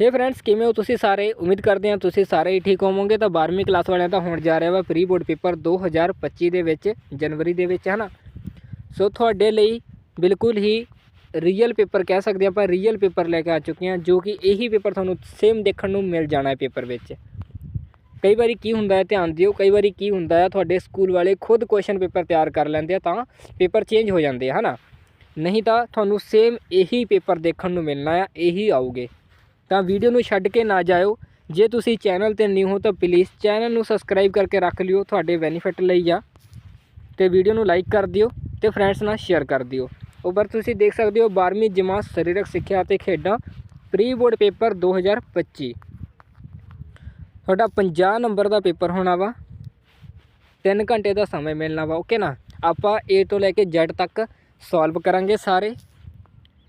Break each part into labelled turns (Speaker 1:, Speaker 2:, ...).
Speaker 1: ਹੇ friends ਕਿਵੇਂ ਹੋ ਤੁਸੀਂ ਸਾਰੇ? ਉਮੀਦ ਕਰਦੇ ਹਾਂ ਤੁਸੀਂ ਸਾਰੇ ਹੀ ਠੀਕ ਹੋਵੋਗੇ। ਤਾਂ 12ਵੀਂ ਕਲਾਸ ਵਾਲਿਆਂ ਦਾ ਹੋਣ ਜਾ ਰਿਹਾ ਵਾ ਪ੍ਰੀ ਬੋਰਡ ਪੇਪਰ 2025 ਦੇ ਵਿੱਚ, ਜਨਵਰੀ ਦੇ ਵਿੱਚ ਹੈ ਨਾ ਸੋ ਤੁਹਾਡੇ ਲਈ ਬਿਲਕੁਲ ਹੀ ਰੀਅਲ ਪੇਪਰ ਕਹਿ ਸਕਦੇ ਆਪਾਂ ਰੀਅਲ ਪੇਪਰ ਲੈ ਕੇ ਆ ਚੁੱਕੇ ਹਾਂ, ਜੋ ਕਿ ਇਹੀ ਪੇਪਰ ਤੁਹਾਨੂੰ ਸੇਮ ਦੇਖਣ ਨੂੰ ਮਿਲ ਜਾਣਾ ਹੈ ਪੇਪਰ ਵਿੱਚ। ਕਈ ਵਾਰੀ ਕੀ ਹੁੰਦਾ ਹੈ, ਧਿਆਨ ਦਿਓ, ਕਈ ਵਾਰੀ ਕੀ ਹੁੰਦਾ ਹੈ, ਤੁਹਾਡੇ ਸਕੂਲ ਵਾਲੇ ਖੁਦ ਕੁਐਸਚਨ ਪੇਪਰ ਤਿਆਰ ਕਰ ਲੈਂਦੇ ਆ ਤਾਂ ਪੇਪਰ ਚੇਂਜ ਹੋ ਜਾਂਦੇ ਆ, ਹਨਾ? ਨਹੀਂ ਤਾਂ ਤੁਹਾਨੂੰ ਸੇਮ ਇਹੀ ਪੇਪਰ ਦੇਖਣ ਨੂੰ ਮਿਲਣਾ ਆ, ਇਹੀ ਆਉਗੇ ਤਾਂ ਵੀਡੀਓ ਨੂੰ ਛੱਡ ਕੇ ਨਾ ਜਾਇਓ। ਜੇ ਤੁਸੀਂ ਚੈਨਲ ਤੇ ਨਿਊ ਹੋ ਤਾਂ ਪਲੀਜ਼ ਚੈਨਲ ਨੂੰ ਸਬਸਕ੍ਰਾਈਬ ਕਰਕੇ ਰੱਖ ਲਿਓ, ਤੁਹਾਡੇ ਬੈਨੀਫਿਟ ਲਈ ਆ ਤੇ ਵੀਡੀਓ ਨੂੰ ਲਾਈਕ ਕਰ ਦਿਓ ਤੇ ਫਰੈਂਡਸ ਨਾਲ ਸ਼ੇਅਰ ਕਰ ਦਿਓ। ਉੱਪਰ ਤੁਸੀਂ ਦੇਖ ਸਕਦੇ ਹੋ 12ਵੀਂ ਜਮਾਤ ਸਰੀਰਕ ਸਿੱਖਿਆ ਅਤੇ ਖੇਡਾਂ ਪ੍ਰੀ ਬੋਰਡ ਪੇਪਰ 2025 ਤੁਹਾਡਾ 50 ਨੰਬਰ ਦਾ ਪੇਪਰ ਹੋਣਾ ਵਾ। 3 ਘੰਟੇ ਦਾ ਸਮਾਂ ਮਿਲਣਾ ਵਾ ਓਕੇ ਨਾ? ਆਪਾਂ A ਤੋਂ ਲੈ ਕੇ Z ਤੱਕ ਸੋਲਵ ਕਰਾਂਗੇ ਸਾਰੇ।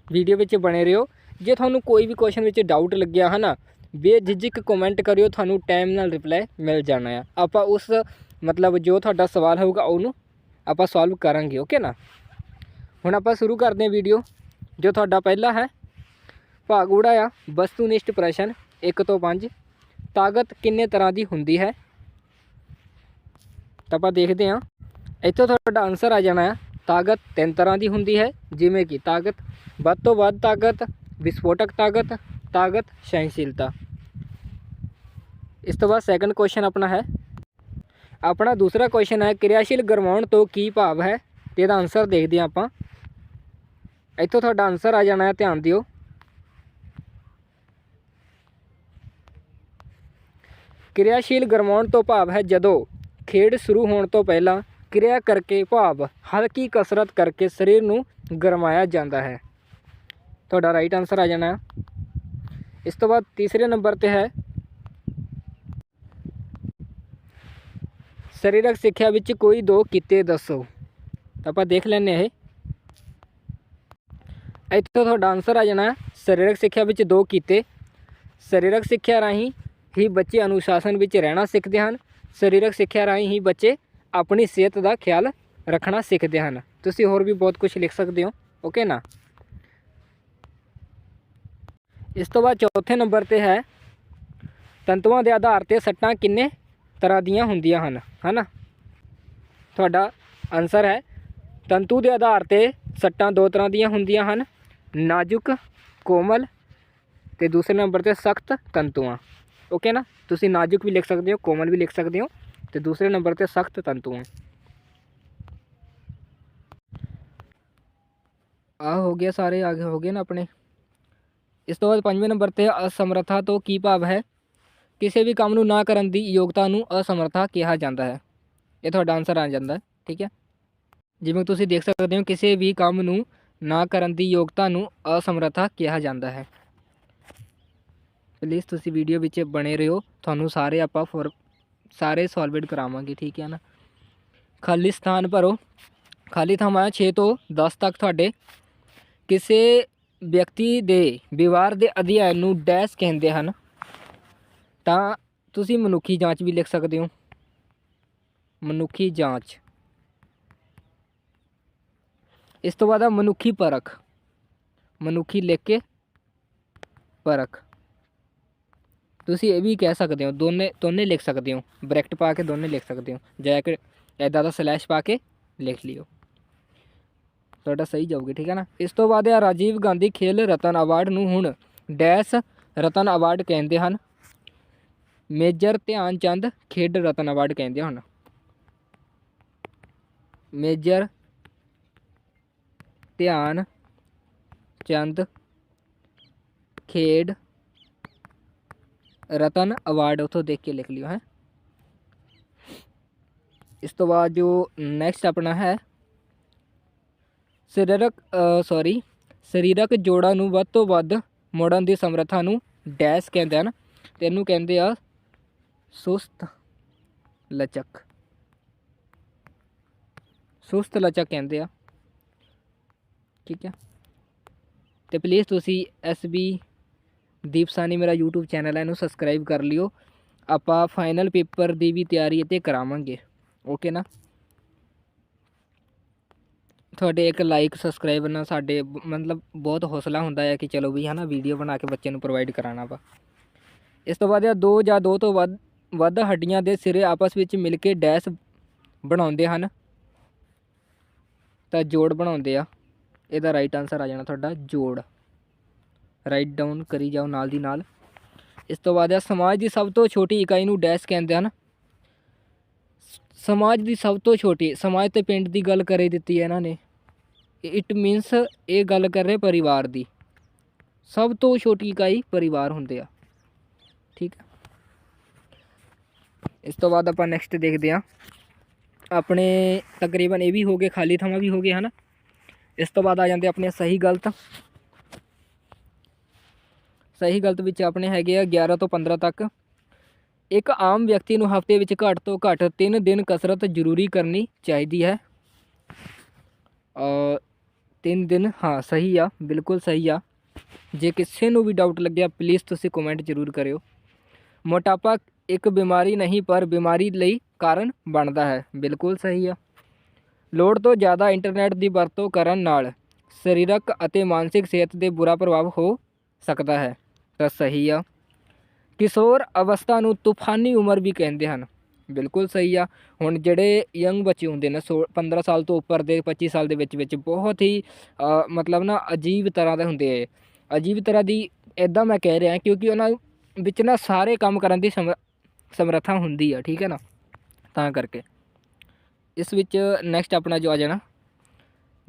Speaker 1: ਵੀਡੀਓ ਵਿੱਚ ਬਣੇ ਰਹੋ। ਜੇ ਤੁਹਾਨੂੰ ਕੋਈ ਵੀ ਕੁਐਸਚਨ ਵਿੱਚ ਡਾਊਟ ਲੱਗਿਆ ਹੈ ਨਾ ਬੇਝਿਜਕ ਕਮੈਂਟ ਕਰਿਓ, ਤੁਹਾਨੂੰ ਟਾਈਮ ਨਾਲ ਰਿਪਲਾਈ ਮਿਲ ਜਾਣਾ ਆ। ਆਪਾਂ ਉਸ ਮਤਲਬ ਜੋ ਤੁਹਾਡਾ ਸਵਾਲ ਹੋਊਗਾ, ਉਹਨੂੰ ਆਪਾਂ ਸੋਲਵ ਕਰਾਂਗੇ ਓਕੇ ਨਾ? ਹੁਣ ਆਪਾਂ ਸ਼ੁਰੂ ਕਰਦੇ ਹਾਂ ਵੀਡੀਓ ਜੋ ਤੁਹਾਡਾ ਪਹਿਲਾ ਹੈ। ਭਾਗ ਉੜਾ ਆ, ਵਸਤੂਨਿਸ਼ਟ ਪ੍ਰਸ਼ਨ 1 ਤੋਂ 5 ਤਾਕਤ ਕਿੰਨੇ ਤਰ੍ਹਾਂ ਦੀ ਹੁੰਦੀ ਹੈ? ਤਾਂ ਆਪਾਂ ਦੇਖਦੇ ਹਾਂ। ਇੱਥੋਂ ਤੁਹਾਡਾ ਆਨਸਰ ਆ ਜਾਣਾ ਹੈ ਤਾਕਤ ਤਿੰਨ ਤਰ੍ਹਾਂ ਦੀ ਹੁੰਦੀ ਹੈ, ਜਿਵੇਂ ਕਿ ਤਾਕਤ, ਵੱਧ ਤੋਂ ਵੱਧ ਤਾਕਤ ਵਿਸਫੋਟਕ ਤਾਕਤ ਤਾਕਤ, ਸਹਿਣਸ਼ੀਲਤਾ। ਇਸ ਤੋਂ ਬਾਅਦ ਸੈਕੰਡ ਕੁਐਸਚਨ ਆਪਣਾ ਹੈ। ਆਪਣਾ ਦੂਸਰਾ ਕੁਐਸਚਨ ਹੈ, ਕਿਰਿਆਸ਼ੀਲ ਗਰਮਾਉਣ ਤੋਂ ਕੀ ਭਾਵ ਹੈ? ਤੇ ਇਹਦਾ ਆਨਸਰ ਦੇਖਦੇ ਹਾਂ ਆਪਾਂ। ਇੱਥੋਂ ਤੁਹਾਡਾ ਆਨਸਰ ਆ ਜਾਣਾ ਹੈ, ਧਿਆਨ ਦਿਓ। ਕਿਰਿਆਸ਼ੀਲ ਗਰਮਾਉਣ ਤੋਂ ਭਾਵ ਹੈ ਜਦੋਂ ਖੇਡ ਸ਼ੁਰੂ ਹੋਣ ਤੋਂ ਪਹਿਲਾਂ ਕਿਰਿਆ ਕਰਕੇ ਭਾਵ, ਹਲਕੀ ਕਸਰਤ ਕਰਕੇ ਸਰੀਰ ਨੂੰ ਗਰਮਾਇਆ ਜਾਂਦਾ ਹੈ। ਤੁਹਾਡਾ ਰਾਈਟ ਆਨਸਰ ਆ ਜਾਣਾ। ਇਸ ਤੋਂ ਬਾਅਦ ਤੀਸਰੇ ਨੰਬਰ ਤੇ ਹੈ। ਸਰੀਰਕ ਸਿੱਖਿਆ ਵਿੱਚ ਕੋਈ ਦੋ ਕਿੱਤੇ ਦੱਸੋ। ਤਾਂ ਆਪਾਂ ਦੇਖ ਲੈਂਦੇ ਇਹ। ਇੱਥੋਂ ਤੁਹਾਡਾ ਆਨਸਰ ਆ ਜਾਣਾ, ਸਰੀਰਕ ਸਿੱਖਿਆ ਵਿੱਚ ਦੋ ਕਿੱਤੇ। ਸਰੀਰਕ ਸਿੱਖਿਆ ਰਾਹੀਂ ਹੀ ਬੱਚੇ ਅਨੁਸ਼ਾਸਨ ਵਿੱਚ ਰਹਿਣਾ ਸਿੱਖਦੇ ਹਨ। ਸਰੀਰਕ ਸਿੱਖਿਆ ਰਾਹੀਂ ਹੀ ਬੱਚੇ ਆਪਣੀ ਸਿਹਤ ਦਾ ਖਿਆਲ ਰੱਖਣਾ ਸਿੱਖਦੇ ਹਨ। ਤੁਸੀਂ ਹੋਰ ਵੀ ਬਹੁਤ ਕੁਝ ਲਿਖ ਸਕਦੇ ਹੋ। ਓਕੇ ਨਾ? ਇਸ ਤੋਂ ਬਾਅਦ ਚੌਥੇ ਨੰਬਰ ਤੇ ਹੈ ਤੰਤੂਆਂ ਦੇ ਆਧਾਰ ਤੇ ਸੱਟਾਂ ਕਿੰਨੇ ਤਰ੍ਹਾਂ ਦੀਆਂ ਹੁੰਦੀਆਂ ਹਨ? ਹਨਾ? ਤੁਹਾਡਾ ਆਨਸਰ ਹੈ, ਤੰਤੂ ਦੇ ਆਧਾਰ ਤੇ ਸੱਟਾਂ ਦੋ ਤਰ੍ਹਾਂ ਦੀਆਂ ਹੁੰਦੀਆਂ ਹਨ, ਨਾਜ਼ੁਕ, ਕੋਮਲ ਤੇ ਦੂਸਰੇ ਨੰਬਰ ਤੇ ਸਖਤ ਤੰਤੂਆਂ। ਓਕੇ ਨਾ? ਤੁਸੀਂ ਨਾਜ਼ੁਕ ਵੀ ਲਿਖ ਸਕਦੇ ਹੋ, ਕੋਮਲ ਵੀ ਲਿਖ ਸਕਦੇ ਹੋ ਤੇ ਦੂਸਰੇ ਨੰਬਰ ਤੇ ਸਖਤ ਤੰਤੂਆਂ। ਆ ਹੋ ਗਿਆ ਸਾਰੇ ਆਗੇ ਹੋ ਗਏ ਨਾ ਆਪਣੇ? ਇਸ ਤੋਂ ਬਾਅਦ ਪੰਜਵੇਂ ਨੰਬਰ ਤੇ ਅਸਮਰਥਾ ਤੋਂ ਕੀ ਭਾਵ ਹੈ? ਕਿਸੇ ਵੀ ਕੰਮ ਨੂੰ ਨਾ ਕਰਨ ਦੀ ਯੋਗਤਾ ਨੂੰ ਅਸਮਰਥਾ ਕਿਹਾ ਜਾਂਦਾ ਹੈ। ਇਹ ਤੁਹਾਡਾ ਆਨਸਰ ਆ ਜਾਂਦਾ ਠੀਕ ਹੈ? ਜਿਵੇਂ ਤੁਸੀਂ ਦੇਖ ਸਕਦੇ ਹੋ, ਕਿਸੇ ਵੀ ਕੰਮ ਨੂੰ ਨਾ ਕਰਨ ਦੀ ਯੋਗਤਾ ਨੂੰ ਅਸਮਰਥਾ ਕਿਹਾ ਜਾਂਦਾ ਹੈ। ਪਲੀਜ਼ ਤੁਸੀਂ ਵੀਡੀਓ ਵਿੱਚ ਬਣੇ ਰਹੋ, ਤੁਹਾਨੂੰ ਸਾਰੇ ਆਪਾਂ ਫੋਰ ਸਾਰੇ ਸੋਲਵਡ ਕਰਾਵਾਂਗੇ, ਠੀਕ ਹੈ ਨਾ? ਖਾਲੀ ਸਥਾਨ ਭਰੋ। ਖਾਲੀ ਥਾਵਾਂ 6 ਤੋਂ 10 ਤੱਕ ਤੁਹਾਡੇ। ਕਿਸੇ ਵਿਅਕਤੀ ਦੇ ਵਿਵਹਾਰ ਦੇ ਅਧਿਐਨ ਨੂੰ ਡੈਸ਼ ਕਹਿੰਦੇ ਹਨ, ਤਾਂ ਤੁਸੀਂ ਮਨੁੱਖੀ ਜਾਂਚ ਵੀ ਲਿਖ ਸਕਦੇ ਹੋ। ਮਨੁੱਖੀ ਜਾਂਚ। ਇਸ ਤੋਂ ਬਾਅਦ ਆ ਮਨੁੱਖੀ ਪਰਖ। ਮਨੁੱਖੀ ਲਿਖ ਕੇ ਪਰਖ। ਤੁਸੀਂ ਇਹ ਵੀ ਕਹਿ ਸਕਦੇ ਹੋ, ਦੋਨੇ ਦੋਨੇ ਲਿਖ ਸਕਦੇ ਹੋ। ਬ੍ਰੈਕਟ ਪਾ ਕੇ ਦੋਨੇ ਲਿਖ ਸਕਦੇ ਹੋ। ਜੈਕਟ ਕਿ ਐਦਾਂ ਦਾ ਸਲੈਸ਼ ਪਾ ਕੇ ਲਿਖ ਲਿਓ। ਤੁਹਾਡਾ ਸਹੀ ਜਾਊਗੀ, ਠੀਕ ਹੈ ਨਾ? ਇਸ ਤੋਂ ਬਾਅਦ ਆ ਰਾਜੀਵ ਗਾਂਧੀ ਖੇਲ ਰਤਨ ਅਵਾਰਡ ਨੂੰ ਹੁਣ ਡੈਸ਼ ਰਤਨ ਅਵਾਰਡ ਕਹਿੰਦੇ ਹਨ। ਮੇਜਰ ਧਿਆਨ ਚੰਦ ਖੇਡ ਰਤਨ ਅਵਾਰਡ ਕਹਿੰਦੇ ਹਨ। ਮੇਜਰ ਧਿਆਨ ਚੰਦ ਖੇਡ ਰਤਨ ਅਵਾਰਡ ਉਥੋਂ ਦੇਖ ਕੇ ਲਿਖ ਲਿਓ, ਹੈ। ਇਸ ਤੋਂ ਬਾਅਦ ਜੋ ਨੈਕਸਟ ਆਪਣਾ ਹੈ ਸਰੀਰਕ ਸੌਰੀ ਸਰੀਰਕ ਜੋੜਾਂ ਨੂੰ ਵੱਧ ਤੋਂ ਵੱਧ ਮੋੜਨ ਦੀ ਸਮਰੱਥਾ ਨੂੰ ਡੈਸ਼ ਕਹਿੰਦੇ ਹਨ ਤੇ ਇਹਨੂੰ ਕਹਿੰਦੇ ਆ ਸੁਸਤ ਲਚਕ। ਸੁਸਤ ਲਚਕ ਕਹਿੰਦੇ ਆ। ਠੀਕ ਹੈ ਤੇ ਪਲੀਜ਼ ਤੁਸੀਂ ਐਸਬੀ ਦੀਪ ਸਾਨੀ ਮੇਰਾ YouTube ਚੈਨਲ ਹੈ, ਇਹਨੂੰ ਸਬਸਕ੍ਰਾਈਬ ਕਰ ਲਿਓ। ਆਪਾਂ ਫਾਈਨਲ ਪੇਪਰ ਦੀ ਵੀ ਤਿਆਰੀ ਇੱਥੇ ਕਰਾਵਾਂਗੇ। ਓਕੇ ਨਾ? ਤੁਹਾਡੇ ਇੱਕ ਲਾਈਕ ਸਬਸਕ੍ਰਾਈਬ ਨਾਲ ਸਾਡੇ ਮਤਲਬ ਬਹੁਤ ਹੌਸਲਾ ਹੁੰਦਾ ਹੈ ਕਿ ਚਲੋ ਵੀ ਹਨਾ ਵੀਡੀਓ ਬਣਾ ਕੇ ਬੱਚੇ ਨੂੰ ਪ੍ਰੋਵਾਈਡ ਕਰਾਉਣਾ ਵਾ। ਇਸ ਤੋਂ ਬਾਅਦ ਇਹ ਦੋ ਜਾਂ ਦੋ ਤੋਂ ਵੱਧ ਵੱਧ ਹੱਡੀਆਂ ਦੇ ਸਿਰੇ ਆਪਸ ਵਿੱਚ ਮਿਲ ਕੇ ਡੈਸ਼ ਬਣਾਉਂਦੇ ਹਨ। ਤਾਂ ਜੋੜ ਬਣਾਉਂਦੇ ਆ। ਇਹਦਾ ਰਾਈਟ ਆਨਸਰ ਆ ਜਾਣਾ ਤੁਹਾਡਾ ਜੋੜ। ਰਾਈਟ ਡਾਊਨ ਕਰੀ ਜਾਓ ਨਾਲ ਦੀ ਨਾਲ। ਇਸ ਤੋਂ ਬਾਅਦ ਆ ਸਮਾਜ ਦੀ ਸਭ ਤੋਂ ਛੋਟੀ ਇਕਾਈ ਨੂੰ ਡੈਸ਼ ਕਹਿੰਦੇ ਹਨ। ਸਮਾਜ ਦੀ ਸਭ ਤੋਂ ਛੋਟੀ, ਸਮਾਜ ਤੇ ਪਿੰਡ ਦੀ ਗੱਲ ਕਰੇ ਦਿੱਤੀ ਹੈ ਇਹਨਾਂ ਨੇ। ਇਟ ਮੀਨਸ ਇਹ ਗੱਲ ਕਰ ਰਹੇ ਪਰਿਵਾਰ ਦੀ। ਸਭ ਤੋਂ ਛੋਟੀ ਇਕਾਈ ਪਰਿਵਾਰ ਹੁੰਦੇ ਆ। ਠੀਕ ਹੈ ਇਸ ਤੋਂ ਬਾਅਦ ਆਪਾਂ ਨੈਕਸਟ ਦੇਖਦੇ ਹਾਂ। ਆਪਣੇ ਤਕਰੀਬਨ ਇਹ ਵੀ ਹੋ ਗਏ, ਖਾਲੀ ਥਾਵਾਂ ਵੀ ਹੋ ਗਏ, ਹਨ? ਇਸ ਤੋਂ ਬਾਅਦ ਆ ਜਾਂਦੇ ਆਪਣੇ ਸਹੀ ਗਲਤ। ਸਹੀ ਗਲਤ ਵਿੱਚ ਆਪਣੇ ਹੈਗੇ ਆ 11 ਤੋਂ 15 ਤੱਕ। ਇੱਕ ਆਮ ਵਿਅਕਤੀ ਨੂੰ ਹਫ਼ਤੇ ਵਿੱਚ ਘੱਟ ਤੋਂ ਘੱਟ 3 ਦਿਨ ਕਸਰਤ ਜ਼ਰੂਰੀ ਕਰਨੀ ਚਾਹੀਦੀ ਹੈ। 3 ਦਿਨ, ਹਾਂ, ਸਹੀ ਆ, ਬਿਲਕੁਲ ਸਹੀ ਆ। ਜੇ ਕਿਸੇ ਨੂੰ ਵੀ ਡਾਊਟ ਲੱਗਿਆ ਪਲੀਜ਼ ਤੁਸੀਂ ਕਮੈਂਟ ਜ਼ਰੂਰ ਕਰਿਓ। ਮੋਟਾਪਾ ਇੱਕ ਬਿਮਾਰੀ ਨਹੀਂ, ਪਰ ਬਿਮਾਰੀ ਲਈ ਕਾਰਨ ਬਣਦਾ ਹੈ। ਬਿਲਕੁਲ ਸਹੀ ਆ। ਲੋੜ ਤੋਂ ਜ਼ਿਆਦਾ ਇੰਟਰਨੈਟ ਦੀ ਵਰਤੋਂ ਕਰਨ ਨਾਲ ਸਰੀਰਕ ਅਤੇ ਮਾਨਸਿਕ ਸਿਹਤ ਤੇ ਬੁਰਾ ਪ੍ਰਭਾਵ ਹੋ ਸਕਦਾ ਹੈ। ਤਾਂ ਸਹੀ ਆ। ਕਿਸ਼ੋਰ ਅਵਸਥਾ ਨੂੰ ਤੂਫਾਨੀ ਉਮਰ ਵੀ ਕਹਿੰਦੇ ਹਨ। ਬਿਲਕੁਲ ਸਹੀ ਆ। ਹੁਣ ਜਿਹੜੇ ਯੰਗ ਬੱਚੇ ਹੁੰਦੇ ਨੇ, ਸੋ 15 ਸਾਲ ਤੋਂ ਉੱਪਰ ਦੇ 25 ਸਾਲ ਦੇ ਵਿੱਚ ਵਿੱਚ ਬਹੁਤ ਹੀ ਮਤਲਬ ਨਾ ਅਜੀਬ ਤਰ੍ਹਾਂ ਦੇ ਹੁੰਦੇ ਆ ਅਜੀਬ ਤਰ੍ਹਾਂ ਦੀ ਇਦਾਂ ਮੈਂ ਕਹਿ ਰਿਹਾ ਕਿਉਂਕਿ ਉਹਨਾਂ ਵਿੱਚ ਨਾ ਸਾਰੇ ਕੰਮ ਕਰਨ ਦੀ ਸਮਰ- ਸਮਰੱਥਾ ਹੁੰਦੀ ਆ, ਠੀਕ ਹੈ ਨਾ? ਤਾਂ ਕਰਕੇ। ਇਸ ਵਿੱਚ ਨੈਕਸਟ ਆਪਣਾ ਜੋ ਆ ਜਾਣਾ।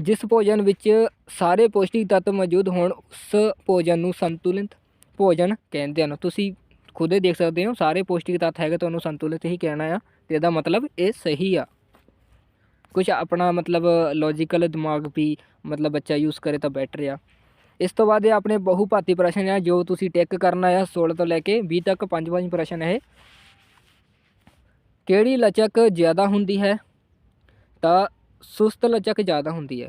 Speaker 1: ਜਿਸ ਭੋਜਨ ਵਿੱਚ ਸਾਰੇ ਪੌਸ਼ਟਿਕ ਤੱਤ ਮੌਜੂਦ ਹੋਣ, ਉਸ ਭੋਜਨ ਨੂੰ ਸੰਤੁਲਿਤ ਭੋਜਨ ਕਹਿੰਦੇ ਹਨ। ਤੁਸੀਂ ਖੁਦ ਹੀ ਦੇਖ ਸਕਦੇ ਹੋ, ਸਾਰੇ ਪੌਸ਼ਟਿਕ ਤੱਤ ਹੈਗੇ, ਤੁਹਾਨੂੰ ਸੰਤੁਲਿਤ ਹੀ ਕਹਿਣਾ ਆ, ਤੇ ਇਹਦਾ ਮਤਲਬ ਇਹ ਸਹੀ ਆ। ਕੁਝ ਆਪਣਾ ਮਤਲਬ ਲੌਜੀਕਲ ਦਿਮਾਗ ਵੀ ਮਤਲਬ ਬੱਚਾ ਯੂਜ਼ ਕਰੇ ਤਾਂ ਬੈਟਰ ਆ। ਇਸ ਤੋਂ ਬਾਅਦ ਇਹ ਆਪਣੇ ਬਹੁ ਭਾਤੀ ਪ੍ਰਸ਼ਨ ਆ, ਜੋ ਤੁਸੀਂ ਟਿਕ ਕਰਨਾ ਆ 16 ਤੋਂ ਲੈ ਕੇ 20 ਤੱਕ ਪੰਜ ਪੰਜ ਪ੍ਰਸ਼ਨ ਇਹ। ਕਿਹੜੀ ਲਚਕ ਜ਼ਿਆਦਾ ਹੁੰਦੀ ਹੈ? ਤਾਂ ਸੁਸਤ ਲਚਕ ਜ਼ਿਆਦਾ ਹੁੰਦੀ ਹੈ।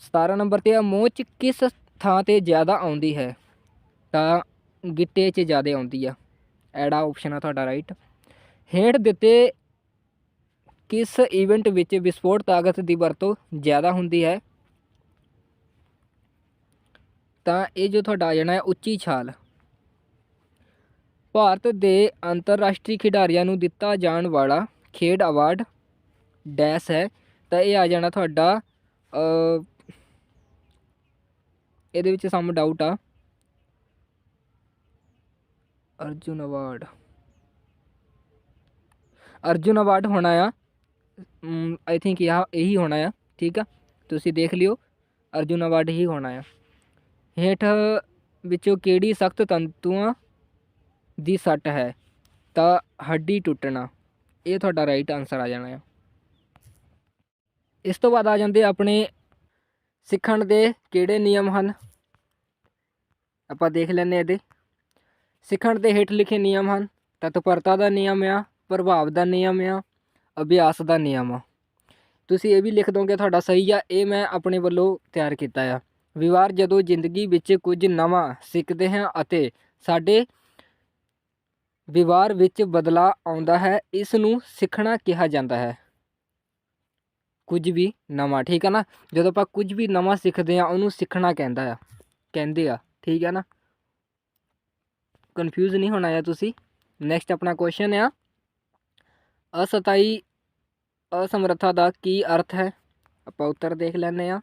Speaker 1: 17 ਨੰਬਰ ਤੇ ਆ ਮੋਚ ਕਿਸ ਥਾਂ ਤੇ ਜ਼ਿਆਦਾ ਆਉਂਦੀ ਹੈ? ਤਾਂ ਗਿੱਟੇ 'ਚ ਜ਼ਿਆਦਾ ਆਉਂਦੀ ਆ। ਐੜਾ ਆਪਸ਼ਨ ਆ ਤੁਹਾਡਾ ਰਾਈਟ ਹੇਠ ਦਿੱਤੇ ਕਿਸ ਇਵੈਂਟ ਵਿੱਚ ਵਿਸਫੋਟ ਤਾਕਤ ਦੀ ਵਰਤੋਂ ਜ਼ਿਆਦਾ ਹੁੰਦੀ ਹੈ? ਤਾਂ ਇਹ ਜੋ ਤੁਹਾਡਾ ਆ ਜਾਣਾ ਹੈ ਉੱਚੀ ਛਾਲ। ਭਾਰਤ ਦੇ ਅੰਤਰਰਾਸ਼ਟਰੀ ਖਿਡਾਰੀਆਂ ਨੂੰ ਦਿੱਤਾ ਜਾਣ ਵਾਲਾ ਖੇਡ ਅਵਾਰਡ ਡੈਸ਼ ਹੈ। ਤਾਂ ਇਹ ਆ ਜਾਣਾ ਤੁਹਾਡਾ ਇਹਦੇ ਵਿੱਚ ਸਾਨੂੰ ਡਾਊਟ ਆ। ਅਰਜੁਨ ਅਵਾਰਡ ਅਰਜੁਨ ਅਵਾਰਡ ਹੋਣਾ ਆ। ਆਈ ਥਿੰਕ ਇਹ, ਇਹੀ ਹੋਣਾ ਆ, ਠੀਕ ਆ? ਤੁਸੀਂ ਦੇਖ ਲਿਓ, ਅਰਜੁਨ ਅਵਾਰਡ ਹੀ ਹੋਣਾ ਆ। ਹੇਠ ਵਿੱਚੋਂ ਕਿਹੜੀ ਸਖਤ ਤੰਤੂਆਂ ਦੀ ਸੱਟ ਹੈ? ਤਾਂ ਹੱਡੀ ਟੁੱਟਣਾ। ਇਹ ਤੁਹਾਡਾ ਰਾਈਟ ਆਨਸਰ ਆ ਜਾਣਾ ਆ। ਇਸ ਤੋਂ ਬਾਅਦ ਆ ਜਾਂਦੇ ਆਪਣੇ ਸਿੱਖਣ ਦੇ ਕਿਹੜੇ ਨਿਯਮ ਹਨ? ਆਪਾਂ ਦੇਖ ਲੈਂਦੇ ਇਹਦੇ। ਸਿੱਖਣ ਦੇ ਹੇਠ ਲਿਖੇ ਨਿਯਮ ਹਨ। ਤਤਪਰਤਾ ਦਾ ਨਿਯਮ ਆ, ਪ੍ਰਭਾਵ ਦਾ ਨਿਯਮ ਆ, ਅਭਿਆਸ ਦਾ ਨਿਯਮ ਆ। ਤੁਸੀਂ ਇਹ ਵੀ ਲਿਖ ਦੋਗੇ, ਤੁਹਾਡਾ ਸਹੀ ਆ, ਇਹ ਮੈਂ ਆਪਣੇ ਵੱਲੋਂ ਤਿਆਰ ਕੀਤਾ ਆ। ਵਿਵਹਾਰ ਜਦੋਂ ਜ਼ਿੰਦਗੀ ਵਿੱਚ ਕੁਝ ਨਵਾਂ ਸਿੱਖਦੇ ਹਾਂ ਅਤੇ ਸਾਡੇ ਵਿਵਹਾਰ ਵਿੱਚ ਬਦਲਾਅ ਆਉਂਦਾ ਹੈ, ਇਸ ਨੂੰ ਸਿੱਖਣਾ ਕਿਹਾ ਜਾਂਦਾ ਹੈ। ਕੁਝ ਵੀ ਨਵਾਂ, ਠੀਕ ਹੈ ਨਾ? ਜਦੋਂ ਆਪਾਂ ਕੁਝ ਵੀ ਨਵਾਂ ਸਿੱਖਦੇ ਆ ਉਹਨੂੰ ਸਿੱਖਣਾ ਕਹਿੰਦਾ ਆ, ਕਹਿੰਦੇ ਆ, ਠੀਕ ਹੈ ਨਾ? ਕਨਫਿਊਜ਼ ਨਹੀਂ ਹੋਣਾ ਆ ਤੁਸੀਂ। ਨੈਕਸਟ ਆਪਣਾ ਕੁਐਸਚਨ ਆ। ਅਸਥਾਈ ਅਸਮਰੱਥਾ ਦਾ ਕੀ ਅਰਥ ਹੈ? ਆਪਾਂ ਉੱਤਰ ਦੇਖ ਲੈਂਦੇ ਆ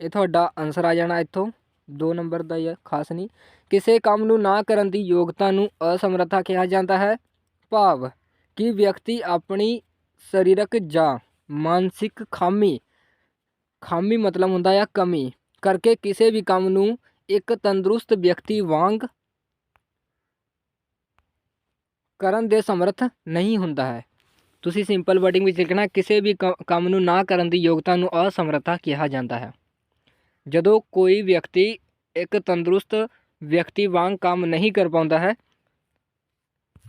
Speaker 1: ਇਹ ਤੁਹਾਡਾ ਆਨਸਰ ਆ ਜਾਣਾ ਇੱਥੋਂ। 2 ਨੰਬਰ ਦਾ ਹੀ ਖਾਸ ਨਹੀਂ। ਕਿਸੇ ਕੰਮ ਨੂੰ ਨਾ ਕਰਨ ਦੀ ਯੋਗਤਾ ਨੂੰ ਅਸਮਰੱਥਾ ਕਿਹਾ ਜਾਂਦਾ ਹੈ। ਭਾਵ, ਕਿ ਵਿਅਕਤੀ ਆਪਣੀ ਸਰੀਰਕ ਜਾਂ ਮਾਨਸਿਕ ਖਾਮੀ ਖਾਮੀ ਮਤਲਬ ਹੁੰਦਾ ਆ ਕਮੀ। ਕਰਕੇ ਕਿਸੇ ਵੀ ਕੰਮ ਨੂੰ ਇੱਕ ਤੰਦਰੁਸਤ ਵਿਅਕਤੀ ਵਾਂਗ ਕਰਨ ਦੇ ਸਮਰੱਥ ਨਹੀਂ ਹੁੰਦਾ ਹੈ। ਤੁਸੀਂ ਸਿੰਪਲ ਵਰਡਿੰਗ ਵਿੱਚ ਲਿਖਣਾ, ਕਿਸੇ ਵੀ ਕ- ਕੰਮ ਨੂੰ ਨਾ ਕਰਨ ਦੀ ਯੋਗਤਾ ਨੂੰ ਅਸਮਰੱਥਾ ਕਿਹਾ ਜਾਂਦਾ ਹੈ। ਜਦੋਂ ਕੋਈ ਵਿਅਕਤੀ ਇੱਕ ਤੰਦਰੁਸਤ ਵਿਅਕਤੀ ਵਾਂਗ ਕੰਮ ਨਹੀਂ ਕਰ ਪਾਉਂਦਾ ਹੈ,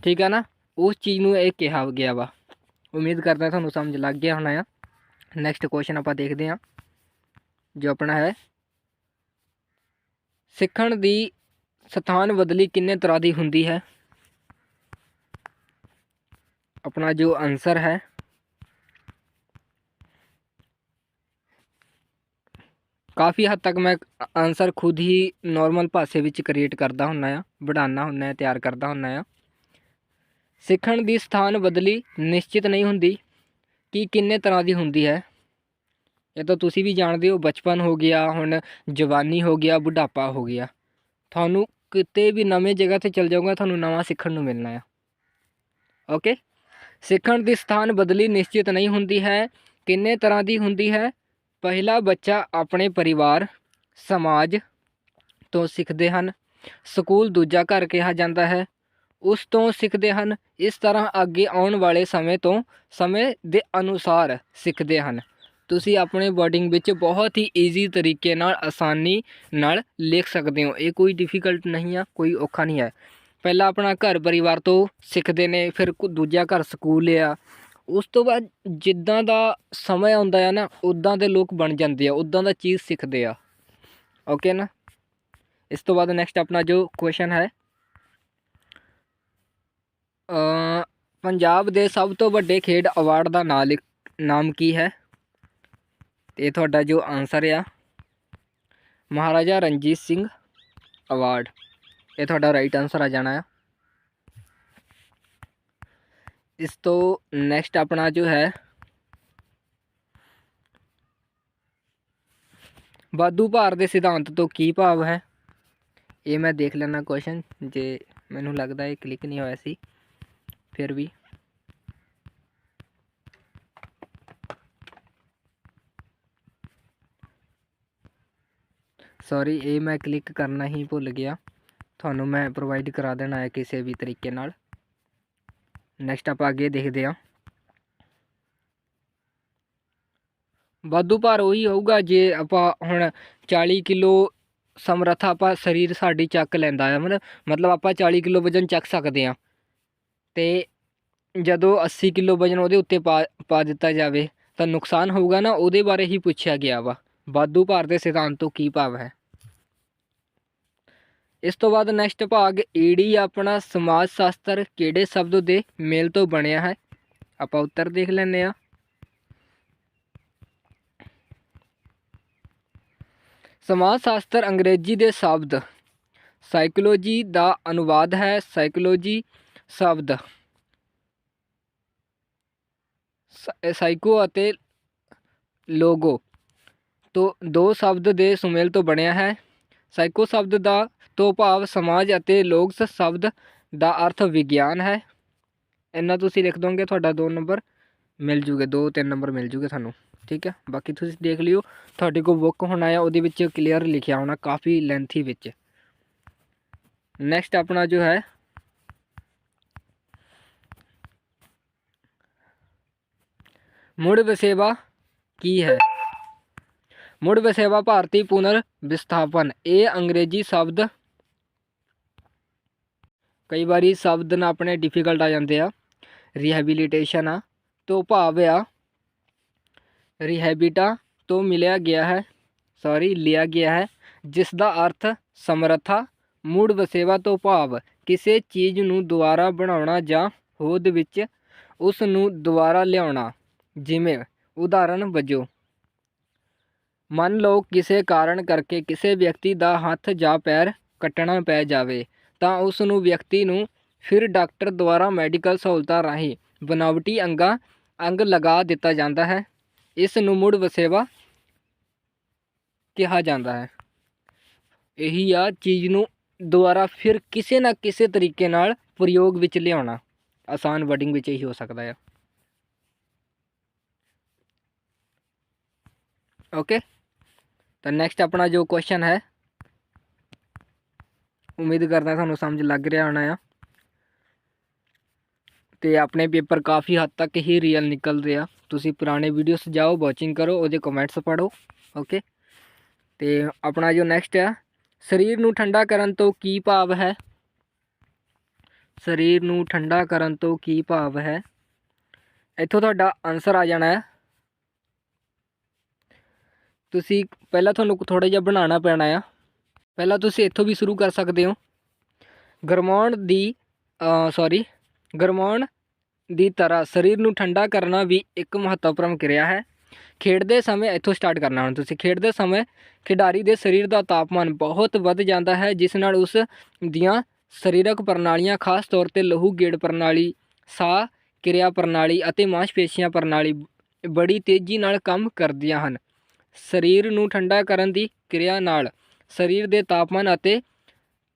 Speaker 1: ਠੀਕ ਹੈ ਨਾ? ਉਸ ਚੀਜ਼ ਨੂੰ ਇਹ ਕਿਹਾ ਗਿਆ ਵਾ। ਉਮੀਦ ਕਰਦਾ ਤੁਹਾਨੂੰ ਸਮਝ ਲੱਗ ਗਿਆ ਹੋਣਾ ਆ। ਨੈਕਸਟ ਕੁਐਸਚਨ ਆਪਾਂ ਦੇਖਦੇ ਹਾਂ, ਜੋ ਆਪਣਾ ਹੈ। ਸਿੱਖਣ ਦੀ ਸਥਾਨ ਬਦਲੀ ਕਿੰਨੇ ਤਰ੍ਹਾਂ ਦੀ ਹੁੰਦੀ ਹੈ? ਆਪਣਾ ਜੋ ਆਨਸਰ ਹੈ। ਕਾਫੀ ਹੱਦ ਤੱਕ ਮੈਂ ਆਨਸਰ ਖੁਦ ਹੀ ਨਾਰਮਲ ਭਾਸ਼ਾ ਵਿੱਚ ਕ੍ਰੀਏਟ ਕਰਦਾ ਹੁੰਨਾ ਆ ਬਣਾਉਣਾ ਹੁੰਨਾ ਆ ਤਿਆਰ ਕਰਦਾ ਹੁੰਨਾ ਆ ਸਿੱਖਣ ਦੀ ਸਥਾਨ ਬਦਲੀ ਨਿਸ਼ਚਿਤ ਨਹੀਂ ਹੁੰਦੀ ਕਿ ਕਿੰਨੇ ਤਰ੍ਹਾਂ ਦੀ ਹੁੰਦੀ ਹੈ। ਇਹ ਤਾਂ ਤੁਸੀਂ ਵੀ ਜਾਣਦੇ ਹੋ, ਬਚਪਨ ਹੋ ਗਿਆ, ਹੁਣ ਜਵਾਨੀ ਹੋ ਗਿਆ, ਬੁਢਾਪਾ ਹੋ ਗਿਆ। ਤੁਹਾਨੂੰ ਕਿਤੇ ਵੀ ਨਵੇਂ ਜਗ੍ਹਾ ਤੇ ਚਲ ਜਾਓਗੇ ਤੁਹਾਨੂੰ ਨਵਾਂ ਸਿੱਖਣ ਨੂੰ ਮਿਲਣਾ ਆ। ਓਕੇ ਸਿੱਖਣ ਦੀ ਸਥਾਨ ਬਦਲੀ ਨਿਸ਼ਚਿਤ ਨਹੀਂ ਹੁੰਦੀ ਹੈ, ਕਿੰਨੇ ਤਰ੍ਹਾਂ ਦੀ ਹੁੰਦੀ ਹੈ? ਪਹਿਲਾ ਬੱਚਾ ਆਪਣੇ ਪਰਿਵਾਰ, ਸਮਾਜ ਤੋਂ ਸਿੱਖਦੇ ਹਨ। ਸਕੂਲ ਦੂਜਾ ਘਰ ਕਿਹਾ ਜਾਂਦਾ ਹੈ। ਉਸ ਤੋਂ ਸਿੱਖਦੇ ਹਨ। ਇਸ ਤਰ੍ਹਾਂ ਅੱਗੇ ਆਉਣ ਵਾਲੇ ਸਮੇਂ ਤੋਂ ਸਮੇਂ ਦੇ ਅਨੁਸਾਰ ਸਿੱਖਦੇ ਹਨ। ਤੁਸੀਂ ਆਪਣੇ ਵਰਡਿੰਗ ਵਿੱਚ ਬਹੁਤ ਹੀ ਈਜ਼ੀ ਤਰੀਕੇ ਨਾਲ, ਆਸਾਨੀ ਨਾਲ ਲਿਖ ਸਕਦੇ ਹੋ। ਇਹ ਕੋਈ ਡਿਫਿਕਲਟ ਨਹੀਂ ਆ, ਕੋਈ ਔਖਾ ਨਹੀਂ ਹੈ ਪਹਿਲਾਂ ਆਪਣਾ ਘਰ ਪਰਿਵਾਰ ਤੋਂ ਸਿੱਖਦੇ ਨੇ, ਫਿਰ ਕੋ- ਦੂਜਾ ਘਰ ਸਕੂਲ ਆ। ਉਸ ਤੋਂ ਬਾਅਦ ਜਿੱਦਾਂ ਦਾ ਸਮਾਂ ਆਉਂਦਾ ਆ ਨਾ ਉਦਾਂ ਦੇ ਲੋਕ ਬਣ ਜਾਂਦੇ ਆ ਉਦਾਂ ਦਾ ਚੀਜ਼ ਸਿੱਖਦੇ ਆ। ਓਕੇ ਨਾ? ਇਸ ਤੋਂ ਬਾਅਦ ਨੈਕਸਟ ਆਪਣਾ ਜੋ ਕੁਐਸਚਨ ਹੈ। ਪੰਜਾਬ ਦੇ ਸਭ ਤੋਂ ਵੱਡੇ ਖੇਡ ਅਵਾਰਡ ਦਾ ਨਾਂ ਲਿਖ, ਨਾਮ ਕੀ ਹੈ? ਤੇ ਤੁਹਾਡਾ ਜੋ ਆਨਸਰ ਆ, ਮਹਾਰਾਜਾ ਰਣਜੀਤ ਸਿੰਘ ਅਵਾਰਡ ਇਹ ਤੁਹਾਡਾ ਰਾਈਟ ਆਨਸਰ ਆ ਜਾਣਾ ਆ। ਇਸ ਤੋਂ ਨੈਕਸਟ ਆਪਣਾ ਜੋ ਹੈ, ਵਾਧੂ ਭਾਰ ਦੇ ਸਿਧਾਂਤ ਤੋਂ ਕੀ ਭਾਵ ਹੈ? ਇਹ ਮੈਂ ਦੇਖ ਲੈਣਾ ਕੁਐਸਚਨ ਜੇ ਮੈਨੂੰ ਲੱਗਦਾ ਇਹ ਕਲਿੱਕ ਨਹੀਂ ਹੋਇਆ ਸੀ, ਫਿਰ ਵੀ। ਸੌਰੀ ਇਹ ਮੈਂ ਕਲਿੱਕ ਕਰਨਾ ਹੀ ਭੁੱਲ ਗਿਆ। ਤੁਹਾਨੂੰ ਮੈਂ ਪ੍ਰੋਵਾਈਡ ਕਰਾ ਦੇਣਾ ਹੈ ਕਿਸੇ ਵੀ ਤਰੀਕੇ ਨਾਲ। ਨੈਕਸਟ ਆਪਾਂ ਅੱਗੇ ਦੇਖਦੇ ਹਾਂ। ਵਾਧੂ ਭਾਰ ਉਹੀ ਹੋਊਗਾ ਜੇ ਆਪਾਂ ਹੁਣ 40 ਕਿਲੋ ਸਮਰੱਥਾ ਆਪਾਂ ਸਰੀਰ ਸਾਡੀ ਚੱਕ ਲੈਂਦਾ ਆ ਮਤਲਬ ਮਤਲਬ ਆਪਾਂ 40 ਕਿਲੋ ਵਜਨ ਚੱਕ ਸਕਦੇ ਹਾਂ। ਤੇ ਜਦੋਂ 80 ਕਿਲੋ ਵਜਨ ਉਹਦੇ ਉੱਤੇ ਪਾ ਪਾ ਦਿੱਤਾ ਜਾਵੇ ਤਾਂ ਨੁਕਸਾਨ ਹੋਊਗਾ ਨਾ, ਉਹਦੇ ਬਾਰੇ ਹੀ ਪੁੱਛਿਆ ਗਿਆ ਵਾ। ਵਾਧੂ ਭਾਰ ਦੇ ਸਿਧਾਂਤ ਤੋਂ ਕੀ ਭਾਵ ਹੈ? ਇਸ ਤੋਂ ਬਾਅਦ ਨੈਕਸਟ ਭਾਗ ਈਡੀ ਆਪਣਾ ਸਮਾਜ ਸ਼ਾਸਤਰ ਕਿਹੜੇ ਸ਼ਬਦ ਦੇ ਮੇਲ ਤੋਂ ਬਣਿਆ ਹੈ? ਆਪਾਂ ਉੱਤਰ ਦੇਖ ਲੈਂਦੇ ਆ ਸਮਾਜ ਸ਼ਾਸਤਰ ਅੰਗਰੇਜ਼ੀ ਦੇ ਸ਼ਬਦ। ਸਾਈਕੋਲੋਜੀ ਦਾ ਅਨੁਵਾਦ ਹੈ ਸਾਈਕੋਲੋਜੀ ਸ਼ਬਦ। ਸਾਈਕੋ ਅਤੇ ਲੋਗੋ ਤੋਂ ਦੋ ਸ਼ਬਦ ਦੇ ਸੁਮੇਲ ਤੋਂ ਬਣਿਆ ਹੈ। ਸਾਈਕੋ ਸ਼ਬਦ ਦਾ ਤੋਂ ਭਾਵ ਸਮਾਜ ਅਤੇ ਲੋਗਸ ਸ਼ਬਦ ਦਾ ਅਰਥ ਵਿਗਿਆਨ ਹੈ। ਇੰਨਾ ਤੁਸੀਂ ਲਿਖ ਦੋਗੇ, ਤੁਹਾਡਾ 2 ਨੰਬਰ ਮਿਲ ਜੂਗੇ 2 3 ਨੰਬਰ ਮਿਲ ਜੂਗੇ ਤੁਹਾਨੂੰ, ਠੀਕ ਹੈ? ਬਾਕੀ ਤੁਸੀਂ ਦੇਖ ਲਿਓ, ਤੁਹਾਡੇ ਕੋਲ ਬੁੱਕ ਹੋਣਾ ਆ ਉਹਦੇ ਵਿੱਚ ਕਲੀਅਰ ਲਿਖਿਆ ਹੋਣਾ ਕਾਫੀ ਲੈਂਥੀ ਵਿੱਚ। ਨੈਕਸਟ ਆਪਣਾ ਜੋ ਹੈ, ਮੁੜ ਵਸੇਵਾ ਕੀ ਹੈ? ਮੁੜ ਵਸੇਵਾ ਭਾਰਤੀ ਪੁਨਰ ਵਿਸਥਾਪਨ। ਇਹ ਅੰਗਰੇਜ਼ੀ ਸ਼ਬਦ ਕਈ ਵਾਰੀ ਸ਼ਬਦ ਨਾ ਆਪਣੇ ਡਿਫਿਕਲਟ ਆ ਜਾਂਦੇ ਆ। ਰਿਹੈਬਿਲਿਟੇਸ਼ਨ ਆ, ਤੋਂ ਭਾਵ ਆ ਰਿਹੈਬਿਟਾ ਤੋਂ ਮਿਲਿਆ ਗਿਆ ਹੈ ਸੌਰੀ ਲਿਆ ਗਿਆ ਹੈ ਜਿਸ ਦਾ ਅਰਥ ਸਮਰੱਥਾ, ਮੁੜ ਵਸੇਵਾ ਤੋਂ ਭਾਵ ਕਿਸੇ ਚੀਜ਼ ਨੂੰ ਦੁਬਾਰਾ ਬਣਾਉਣਾ ਜਾਂ ਹੋਂਦ ਵਿੱਚ ਉਸ ਨੂੰ ਦੁਬਾਰਾ ਲਿਆਉਣਾ। ਜਿਵੇਂ ਉਦਾਹਰਣ ਵਜੋਂ ਮੰਨ ਲਓ ਕਿਸੇ ਕਾਰਨ ਕਰਕੇ ਕਿਸੇ ਵਿਅਕਤੀ ਦਾ ਹੱਥ ਜਾਂ ਪੈਰ ਕੱਟਣਾ ਪੈ ਜਾਵੇ, ਤਾਂ ਉਸ ਨੂੰ ਵਿਅਕਤੀ ਨੂੰ ਫਿਰ ਡਾਕਟਰ ਦੁਆਰਾ ਮੈਡੀਕਲ ਸਹੂਲਤਾਂ ਰਾਹੀਂ ਬਨਾਵਟੀ ਅੰਗਾਂ, ਅੰਗ ਲਗਾ ਦਿੱਤਾ ਜਾਂਦਾ ਹੈ। ਇਸ ਨੂੰ ਮੁੜ ਵਸੇਵਾ ਕਿਹਾ ਜਾਂਦਾ ਹੈ। ਇਹੀ ਆ ਚੀਜ਼ ਨੂੰ ਦੁਆਰਾ ਫਿਰ ਕਿਸੇ ਨਾ ਕਿਸੇ ਤਰੀਕੇ ਨਾਲ ਪ੍ਰਯੋਗ ਵਿੱਚ ਲਿਆਉਣਾ। ਆਸਾਨ ਵਰਡਿੰਗ ਵਿੱਚ ਇਹੀ ਹੋ ਸਕਦਾ ਹੈ ਓਕੇ। ਤਾਂ ਨੈਕਸਟ ਆਪਣਾ ਜੋ ਕੁਐਸਚਨ ਹੈ, ਉਮੀਦ ਕਰਦਾ ਤੁਹਾਨੂੰ ਸਮਝ ਲੱਗ ਰਿਹਾ ਹੋਣਾ ਆ। ਤੇ ਆਪਣੇ ਪੇਪਰ ਕਾਫੀ ਹੱਦ ਤੱਕ ਹੀ ਰੀਅਲ ਨਿਕਲਦੇ ਆ। ਤੁਸੀਂ ਪੁਰਾਣੇ ਵੀਡੀਓਸ ਜਾਓ ਵਾਚਿੰਗ ਕਰੋ, ਉਹਦੇ ਕਮੈਂਟਸ ਪੜੋ ਓਕੇ ਤੇ ਆਪਣਾ ਜੋ ਨੈਕਸਟ ਆ, ਸਰੀਰ ਨੂੰ ਠੰਡਾ ਕਰਨ ਤੋਂ ਕੀ ਭਾਵ ਹੈ? ਸਰੀਰ ਨੂੰ ਠੰਡਾ ਕਰਨ ਤੋਂ ਕੀ ਭਾਵ ਹੈ? ਇੱਥੋਂ ਤੁਹਾਡਾ ਆਨਸਰ ਆ ਜਾਣਾ ਹੈ। ਤੁਸੀਂ ਪਹਿਲਾਂ ਤੁਹਾਨੂੰ ਥੋੜਾ ਜਿਹਾ ਬਣਾਉਣਾ ਪੈਣਾ ਆ। ਪਹਿਲਾਂ ਤੁਸੀਂ ਇੱਥੋਂ ਵੀ ਸ਼ੁਰੂ ਕਰ ਸਕਦੇ ਹੋ। ਗਰਮਾਉਣ ਦੀ ਸੌਰੀ ਗਰਮਾਉਣ ਦੀ ਤਰ੍ਹਾਂ ਸਰੀਰ ਨੂੰ ਠੰਡਾ ਕਰਨਾ ਵੀ ਇੱਕ ਮਹੱਤਵਪੂਰਨ ਕਿਰਿਆ ਹੈ। ਖੇਡਦੇ ਸਮੇਂ ਇੱਥੋਂ ਸਟਾਰਟ ਕਰਨਾ ਹੁਣ ਤੁਸੀਂ। ਖੇਡਦੇ ਸਮੇਂ ਖਿਡਾਰੀ ਦੇ ਸਰੀਰ ਦਾ ਤਾਪਮਾਨ ਬਹੁਤ ਵੱਧ ਜਾਂਦਾ ਹੈ, ਜਿਸ ਨਾਲ ਉਸ ਦੀਆਂ ਸਰੀਰਕ ਪ੍ਰਣਾਲੀਆਂ, ਖਾਸ ਤੌਰ ਤੇ ਲਹੂ ਗੇੜ ਪ੍ਰਣਾਲੀ, ਸਾਹ ਕਿਰਿਆ ਪ੍ਰਣਾਲੀ ਅਤੇ ਮਾਸਪੇਸ਼ੀਆਂ ਪ੍ਰਣਾਲੀ ਬੜੀ ਤੇਜ਼ੀ ਨਾਲ ਕੰਮ ਕਰਦੀਆਂ ਹਨ। ਸਰੀਰ ਨੂੰ ਠੰਡਾ ਕਰਨ ਦੀ ਕਿਰਿਆ ਨਾਲ, ਸਰੀਰ ਦੇ ਤਾਪਮਾਨ ਅਤੇ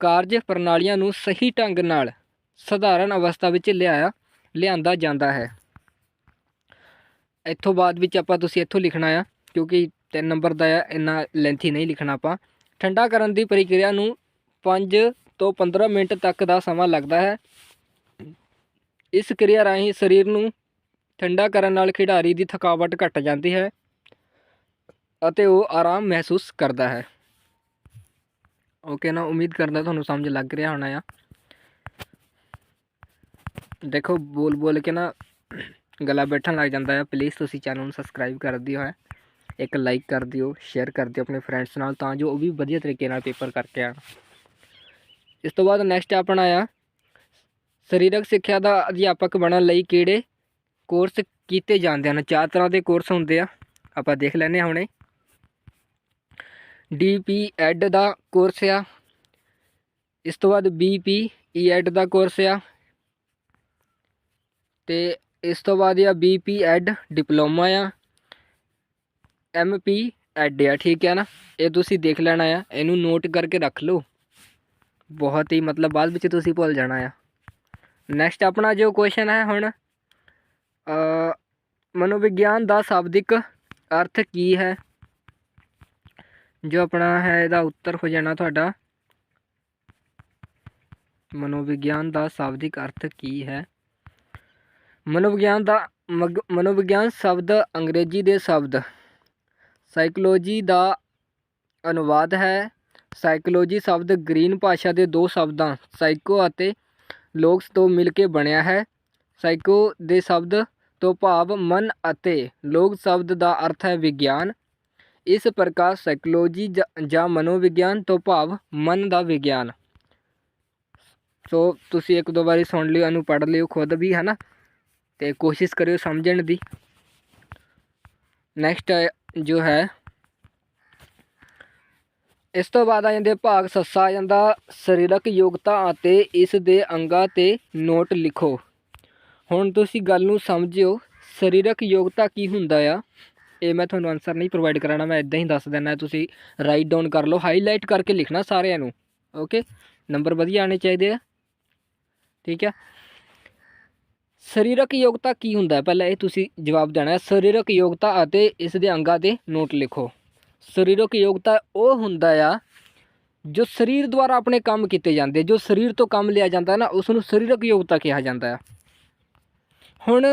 Speaker 1: ਕਾਰਜ ਪ੍ਰਣਾਲੀਆਂ ਨੂੰ ਸਹੀ ਢੰਗ ਨਾਲ ਸਧਾਰਨ ਅਵਸਥਾ ਵਿੱਚ ਲਿਆਇਆ, ਲਿਆਂਦਾ ਜਾਂਦਾ ਹੈ। ਇੱਥੋਂ ਬਾਅਦ ਵਿੱਚ ਆਪਾਂ ਤੁਸੀਂ ਇੱਥੋਂ ਲਿਖਣਾ ਆ, ਕਿਉਂਕਿ 3 ਨੰਬਰ ਦਾ ਆ, ਇੰਨਾ ਲੈਂਥੀ ਨਹੀਂ ਲਿਖਣਾ ਆਪਾਂ। ਠੰਡਾ ਕਰਨ ਦੀ ਪ੍ਰਕਿਰਿਆ ਨੂੰ 5 ਤੋਂ 15 ਮਿੰਟ ਤੱਕ ਦਾ ਸਮਾਂ ਲੱਗਦਾ ਹੈ। ਇਸ ਕਿਰਿਆ ਰਾਹੀਂ ਸਰੀਰ ਨੂੰ ਠੰਡਾ ਕਰਨ ਨਾਲ ਖਿਡਾਰੀ ਦੀ ਥਕਾਵਟ ਘਟ ਜਾਂਦੀ ਹੈ। ਅਤੇ ਉਹ ਆਰਾਮ ਮਹਿਸੂਸ ਕਰਦਾ ਹੈ। ਓਕੇ ਨਾ ਉਮੀਦ ਕਰਦਾ ਤੁਹਾਨੂੰ ਸਮਝ ਲੱਗ ਰਿਹਾ ਹੋਣਾ ਆ। ਦੇਖੋ, ਬੋਲ ਬੋਲ ਕੇ ਨਾ ਗਲਾ ਬੈਠਣ ਲੱਗ ਜਾਂਦਾ ਹੈ ਪਲੀਜ਼ ਤੁਸੀਂ ਚੈਨਲ ਨੂੰ ਸਬਸਕ੍ਰਾਈਬ ਕਰ ਦਿਓ ਹੈ। ਇੱਕ ਲਾਈਕ ਕਰ ਦਿਓ ਸ਼ੇਅਰ ਕਰ ਦਿਓ ਆਪਣੇ ਫਰੈਂਡਸ ਨਾਲ ਤਾਂ ਜੋ ਉਹ ਵੀ ਵਧੀਆ ਤਰੀਕੇ ਨਾਲ ਪੇਪਰ ਕਰਕੇ ਆਣ ਇਸ ਤੋਂ ਬਾਅਦ ਨੈਕਸਟ ਆਪਣਾ ਆ, ਸਰੀਰਕ ਸਿੱਖਿਆ ਦਾ ਅਧਿਆਪਕ ਬਣਨ ਲਈ ਕਿਹੜੇ ਕੋਰਸ ਕੀਤੇ ਜਾਂਦੇ ਹਨ? ਚਾਰ ਤਰ੍ਹਾਂ ਦੇ ਕੋਰਸ ਹੁੰਦੇ ਆ। ਆਪਾਂ ਦੇਖ ਲੈਨੇ ਆ ਹੁਣੇ। ਡੀਪੀ ਐਡ ਦਾ ਕੋਰਸ ਆ। ਇਸ ਤੋਂ ਬਾਅਦ ਬੀਪੀ ਈ ਐਡ ਦਾ ਕੋਰਸ ਆ। ਤੇ ਇਸ ਤੋਂ ਬਾਅਦ ਆ ਬੀਪੀ ਐਡ ਡਿਪਲੋਮਾ ਆ। ਐਮਪੀ ਐਡ ਆ, ਠੀਕ ਹੈ ਨਾ? ਇਹ ਤੁਸੀਂ ਦੇਖ ਲੈਣਾ ਆ। ਇਹਨੂੰ ਨੋਟ ਕਰਕੇ ਰੱਖ ਲਓ। ਬਹੁਤ ਹੀ ਮਤਲਬ ਬਾਅਦ ਵਿੱਚ ਤੁਸੀਂ ਭੁੱਲ ਜਾਣਾ ਆ। ਨੈਕਸਟ ਆਪਣਾ ਜੋ ਕੁਐਸਚਨ ਹੈ ਹੁਣ ਮਨੋਵਿਗਿਆਨ ਦਾ ਸ਼ਾਬਦਿਕ ਅਰਥ ਕੀ ਹੈ? ਜੋ ਆਪਣਾ ਹੈ ਇਹਦਾ ਉੱਤਰ ਹੋ ਜਾਣਾ ਤੁਹਾਡਾ। ਮਨੋਵਿਗਿਆਨ ਦਾ ਸ਼ਾਬਦਿਕ ਅਰਥ ਕੀ ਹੈ? ਮਨੋਵਿਗਿਆਨ ਦਾ ਮਗ- ਮਨੋਵਿਗਿਆਨ ਸ਼ਬਦ ਅੰਗਰੇਜ਼ੀ ਦੇ ਸ਼ਬਦ। ਸਾਈਕੋਲੋਜੀ ਦਾ ਅਨੁਵਾਦ ਹੈ। ਸਾਈਕੋਲੋਜੀ ਸ਼ਬਦ ਗ੍ਰੀਨ ਭਾਸ਼ਾ ਦੇ ਦੋ ਸ਼ਬਦਾਂ, ਸਾਈਕੋ ਅਤੇ ਲੋਗਸ ਤੋਂ ਮਿਲ ਕੇ ਬਣਿਆ ਹੈ। ਸਾਈਕੋ ਦੇ ਸ਼ਬਦ ਤੋਂ ਭਾਵ ਮਨ ਅਤੇ ਲੋਕ ਸ਼ਬਦ ਦਾ ਅਰਥ ਹੈ ਵਿਗਿਆਨ। ਇਸ ਪ੍ਰਕਾਰ ਸਾਈਕੋਲੋਜੀ ਜਾਂ ਮਨੋਵਿਗਿਆਨ ਤੋਂ ਭਾਵ ਮਨ ਦਾ ਵਿਗਿਆਨ। ਸੋ, ਤੁਸੀਂ ਇੱਕ ਦੋ ਵਾਰੀ ਸੁਣ ਲਿਓ, ਇਹਨੂੰ ਪੜ੍ਹ ਲਿਓ ਖੁਦ ਵੀ ਹੈ ਨਾ ਤੇ ਕੋਸ਼ਿਸ਼ ਕਰਿਓ ਸਮਝਣ ਦੀ। ਨੈਕਸਟ ਜੋ ਹੈ, ਇਸ ਤੋਂ ਬਾਅਦ ਆ ਜਾਂਦੇ ਭਾਗ ਸੱਸਾ, ਆ ਜਾਂਦਾ ਸਰੀਰਕ ਯੋਗਤਾ ਅਤੇ ਇਸ ਦੇ ਅੰਗਾਂ ਤੇ ਨੋਟ ਲਿਖੋ। ਹੁਣ ਤੁਸੀਂ ਗੱਲ ਨੂੰ ਸਮਝਿਓ, ਸਰੀਰਕ ਯੋਗਤਾ ਕੀ ਹੁੰਦਾ ਆ? ਇਹ ਮੈਂ ਤੁਹਾਨੂੰ ਆਨਸਰ ਨਹੀਂ ਪ੍ਰੋਵਾਈਡ ਕਰਾਣਾ ਮੈਂ ਇਦਾਂ ਹੀ ਦੱਸ ਦਿੰਦਾ, ਤੁਸੀਂ ਰਾਈਟ ਡਾਊਨ ਕਰ ਲਓ ਹਾਈਲਾਈਟ ਕਰਕੇ ਲਿਖਣਾ ਸਾਰਿਆਂ ਨੂੰ ਓਕੇ ਨੰਬਰ ਵਧੀਆ ਆਣੇ ਚਾਹੀਦੇ ਆ, ਠੀਕ ਆ? ਸਰੀਰਕ ਯੋਗਤਾ ਕੀ ਹੁੰਦਾ ਪਹਿਲਾਂ ਇਹ ਤੁਸੀਂ ਜਵਾਬ ਦੇਣਾ ਹੈ, ਸਰੀਰਕ ਯੋਗਤਾ ਅਤੇ ਇਸ ਦੇ ਅੰਗਾਂ ਦੇ ਨੋਟ ਲਿਖੋ। ਸਰੀਰਕ ਯੋਗਤਾ ਉਹ ਹੁੰਦਾ ਆ ਜੋ ਸਰੀਰ ਦੁਆਰਾ ਆਪਣੇ ਕੰਮ ਕੀਤੇ ਜਾਂਦੇ, ਜੋ ਸਰੀਰ ਤੋਂ ਕੰਮ ਲਿਆ ਜਾਂਦਾ ਨਾ ਉਸ ਨੂੰ ਸਰੀਰਕ ਯੋਗਤਾ ਕਿਹਾ ਜਾਂਦਾ ਆ ਹੁਣ